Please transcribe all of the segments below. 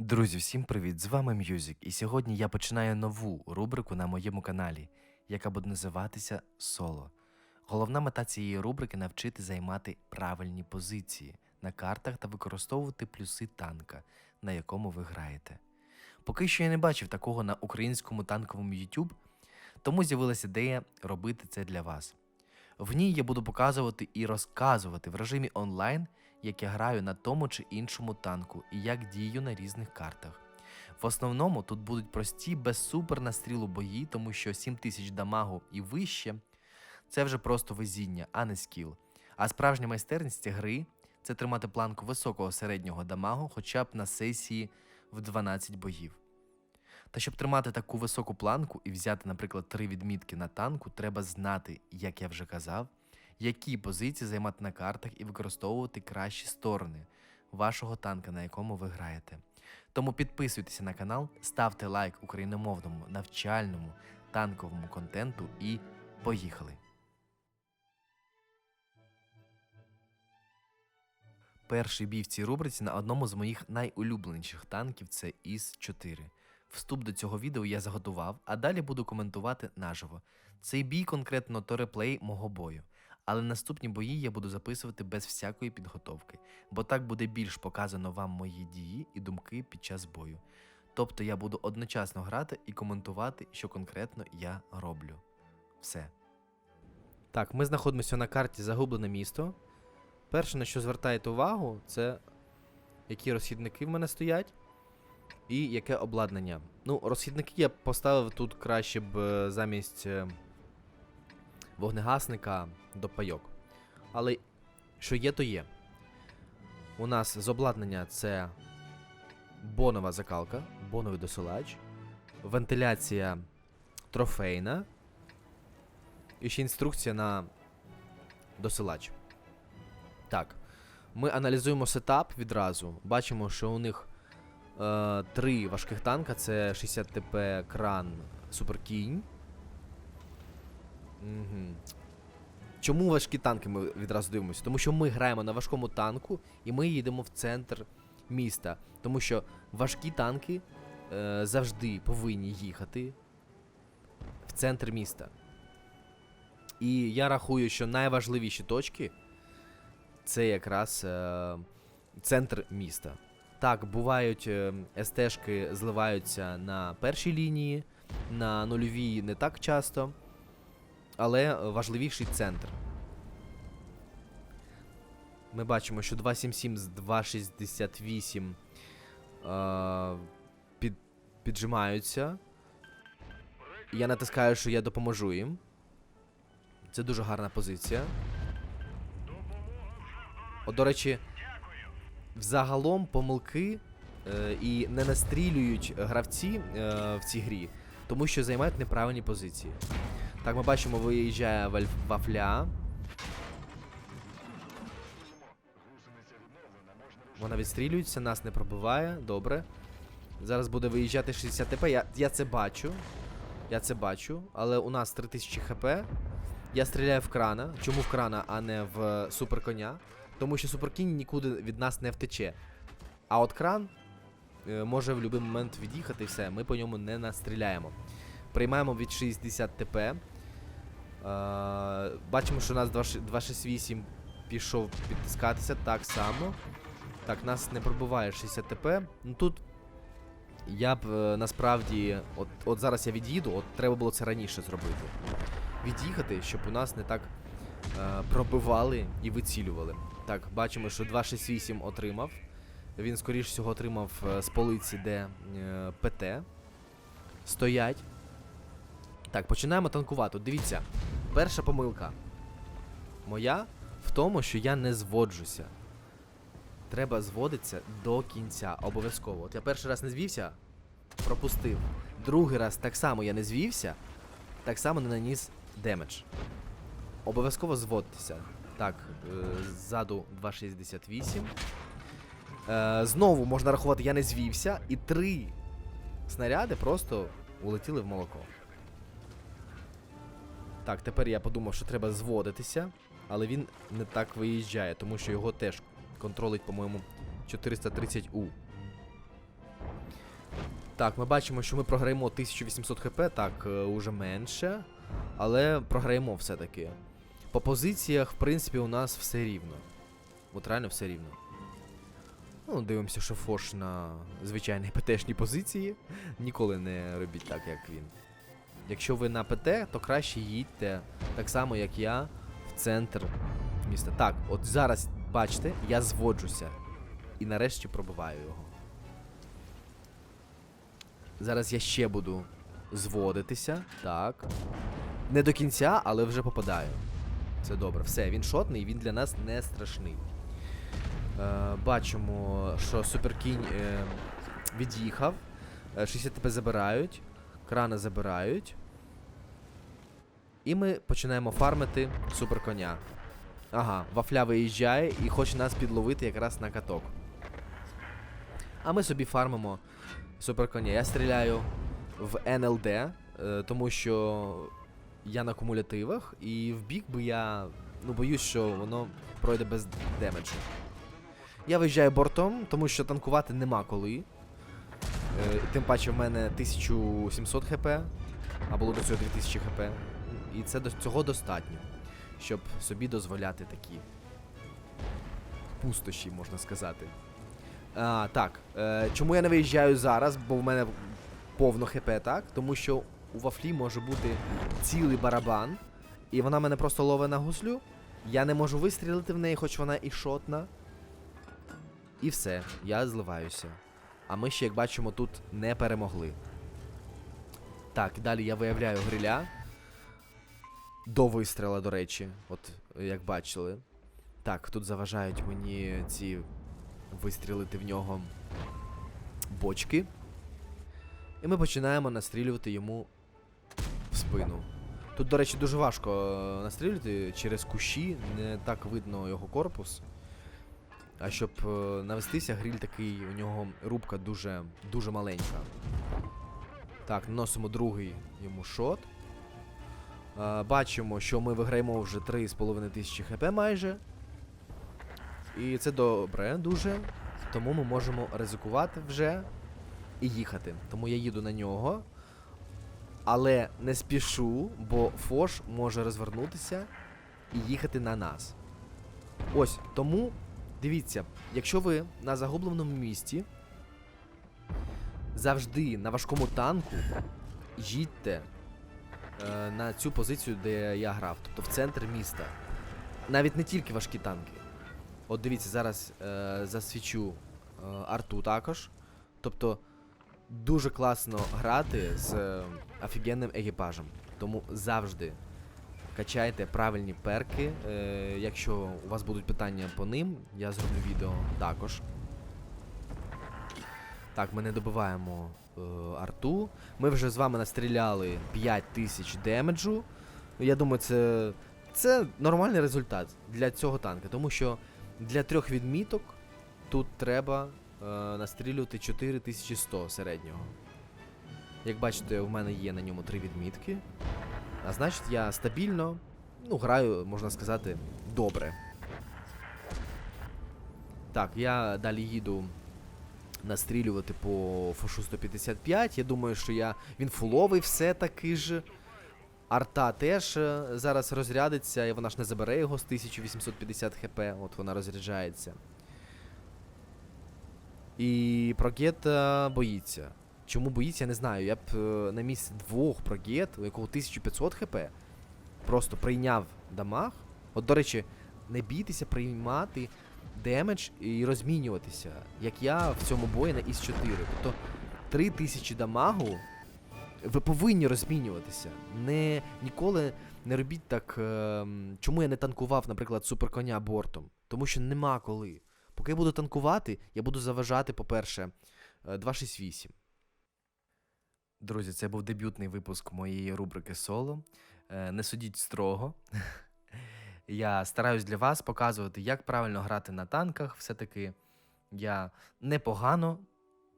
Друзі, всім привіт! З вами Мюзік, і сьогодні я починаю нову рубрику на моєму каналі, яка буде називатися Соло. Головна мета цієї рубрики навчити займати правильні позиції на картах та використовувати плюси танка, на якому ви граєте. Поки що я не бачив такого на українському танковому YouTube, тому з'явилася ідея робити це для вас. В ній я буду показувати і розказувати в режимі онлайн, як я граю на тому чи іншому танку і як дію на різних картах. В основному тут будуть прості без супер настрілу бої, тому що 7000 дамагу і вище це вже просто везіння, а не скіл. А справжня майстерність гри це тримати планку високого середнього дамагу хоча б на сесії в 12 боїв. Та щоб тримати таку високу планку і взяти, наприклад, три відмітки на танку, треба знати, як я вже казав, які позиції займати на картах і використовувати кращі сторони вашого танка, на якому ви граєте. Тому підписуйтеся на канал, ставте лайк україномовному навчальному танковому контенту і поїхали! Перший бій в цій рубриці на одному з моїх найулюбленіших танків це ІС-4. Вступ до цього відео я заготував, а далі буду коментувати наживо. Цей бій конкретно то реплей мого бою. Але наступні бої я буду записувати без всякої підготовки, бо так буде більш показано вам мої дії і думки під час бою. Тобто я буду одночасно грати і коментувати, що конкретно я роблю. Все. Так, ми знаходимося на карті Загублене місто. Перше, на що звертаєте увагу, це які розхідники в мене стоять і яке обладнання. Ну, розхідники я поставив тут краще б е, замість е, вогнегасника до пайок. Але що є, то є. У нас з обладнання це бонова закалка, боновий досилач, вентиляція трофейна і ще інструкція на досилач. Так. Ми аналізуємо сетап відразу. Бачимо, що у них е, три важких танка: це 60 ТП кран Суперкінь. Угу. Чому важкі танки ми відразу дивимося? Тому що ми граємо на важкому танку і ми їдемо в центр міста. Тому що важкі танки е, завжди повинні їхати в центр міста. І я рахую, що найважливіші точки це якраз е, центр міста. Так, бувають е, СТшки зливаються на першій лінії, на нульовій не так часто, але важливіший центр. Ми бачимо, що 277 з 268 е, під, піджимаються. Я натискаю, що я допоможу їм. Це дуже гарна позиція. От, до речі, взагалом помилки е, і не настрілюють гравці е, в цій грі, тому що займають неправильні позиції. Так, ми бачимо, виїжджає вафля. Вона відстрілюється, нас не пробиває, добре. Зараз буде виїжджати 60 ТП. Я, я це бачу. Я це бачу, але у нас 3000 хп. Я стріляю в крана. Чому в крана, а не в суперконя? Тому що суперкінь нікуди від нас не втече. А от кран е, може в будь-який момент від'їхати і все, ми по ньому не настріляємо. Приймаємо від 60 ТП. Е, бачимо, що у нас 268 пішов підтискатися так само. Так, нас не пробиває 60 ТП. Ну тут я б е, насправді. От, от зараз я від'їду, от треба було це раніше зробити. Від'їхати, щоб у нас не так е, пробивали і вицілювали. Так, бачимо, що 268 отримав. Він, скоріш всього, отримав е, з полиці, де е, ПТ. Стоять. Так, починаємо танкувати. Дивіться, перша помилка. Моя в тому, що я не зводжуся. Треба зводитися до кінця. Обов'язково. От я перший раз не звівся, пропустив. Другий раз так само я не звівся, так само не наніс демедж. Обов'язково зводьтеся. Так, е, ззаду 2,68. Е, знову можна рахувати, я не звівся, і три снаряди просто улетіли в молоко. Так, тепер я подумав, що треба зводитися, але він не так виїжджає, тому що його теж контролить, по-моєму, 430У. Так, ми бачимо, що ми програємо 1800 хп, так, е, уже менше. Але програємо все-таки. По позиціях, в принципі, у нас все рівно. От реально все рівно. Ну, дивимося, що Фош на звичайній ПТшній позиції. Ніколи не робіть так, як він. Якщо ви на ПТ, то краще їдьте так само, як я, в центр міста. Так, от зараз, бачите, я зводжуся. І нарешті пробиваю його. Зараз я ще буду зводитися. Так. Не до кінця, але вже попадаю. Це добре. Все, він шотний, він для нас не страшний. Е, бачимо, що Суперкінь е, від'їхав. Е, 60 ТП забирають. Крана забирають. І ми починаємо фармити суперконя. Ага, вафля виїжджає і хоче нас підловити якраз на каток. А ми собі фармимо суперконя. Я стріляю в НЛД, е, тому що я на кумулятивах, і в бік би я. Ну, боюсь, що воно пройде без демеджу. Я виїжджаю бортом, тому що танкувати нема коли. Е, тим паче в мене 1700 хп, а було до цього 2000 хп. І це до цього достатньо, щоб собі дозволяти такі пустощі, можна сказати. А, так, е, чому я не виїжджаю зараз, бо в мене повно хп, так? Тому що у вафлі може бути цілий барабан, і вона мене просто ловить на гуслю. Я не можу вистрілити в неї, хоч вона і шотна. І все, я зливаюся. А ми ще, як бачимо, тут не перемогли. Так, далі я виявляю гриля. До вистріла, до речі, от як бачили. Так, тут заважають мені ці вистрілити в нього бочки. І ми починаємо настрілювати йому в спину. Тут, до речі, дуже важко е, настрілювати через кущі, не так видно його корпус. А щоб е, навестися, гриль такий, у нього рубка дуже, дуже маленька. Так, наносимо другий йому шот. Е, бачимо, що ми виграємо вже 3,5 тисячі хп майже. І це добре дуже. Тому ми можемо ризикувати вже і їхати. Тому я їду на нього. Але не спішу, бо Фош може розвернутися і їхати на нас. Ось тому дивіться, якщо ви на загубленому місті завжди на важкому танку їдьте е, на цю позицію, де я грав, тобто в центр міста. Навіть не тільки важкі танки. От дивіться, зараз е, засвічу е, арту також. Тобто дуже класно грати з е, офігенним екіпажем. Тому завжди качайте правильні перки. Е, якщо у вас будуть питання по ним, я зроблю відео також. Так, ми не добиваємо е, арту. Ми вже з вами настріляли 5000 демеджу. Я думаю, це, це нормальний результат для цього танка, тому що для трьох відміток тут треба е, настрілювати 4100 середнього. Як бачите, в мене є на ньому три відмітки. А значить, я стабільно, ну, граю, можна сказати, добре. Так, я далі їду настрілювати по фошу 155. Я думаю, що я. Він фуловий все таки ж. Арта теж е, зараз розрядиться, і вона ж не забере його з 1850 хп, от вона розряджається. І Прогет е, боїться. Чому боїться, я не знаю. Я б е, на місці двох Прогет, у якого 1500 хп, просто прийняв дамаг. От, до речі, не бійтеся приймати демедж і розмінюватися, як я в цьому бої на ІС 4. Тобто 3000 дамагу ви повинні розмінюватися. Не, ніколи не робіть так. Е, чому я не танкував, наприклад, суперконя бортом? Тому що нема коли. Поки я буду танкувати, я буду заважати, по-перше, е, 268. Друзі, це був дебютний випуск моєї рубрики Соло. Е, Не судіть строго. Я стараюсь для вас показувати, як правильно грати на танках. Все-таки я непогано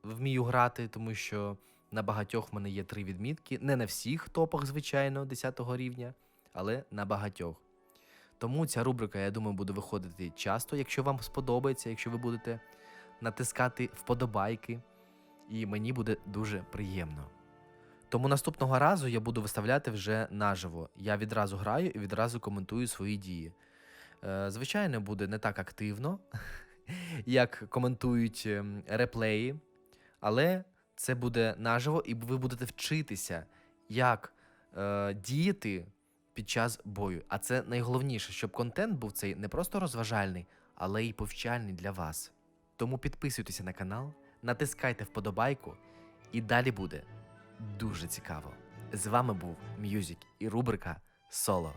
вмію грати, тому що на багатьох в мене є три відмітки. Не на всіх топах, звичайно, 10 рівня, але на багатьох. Тому ця рубрика, я думаю, буде виходити часто, якщо вам сподобається, якщо ви будете натискати вподобайки і мені буде дуже приємно. Тому наступного разу я буду виставляти вже наживо. Я відразу граю і відразу коментую свої дії. Е, Звичайно, буде не так активно, як коментують ем, реплеї, але це буде наживо, і ви будете вчитися, як е, діяти під час бою. А це найголовніше, щоб контент був цей не просто розважальний, але й повчальний для вас. Тому підписуйтеся на канал, натискайте вподобайку, і далі буде дуже цікаво. З вами був М'юзік і рубрика Соло.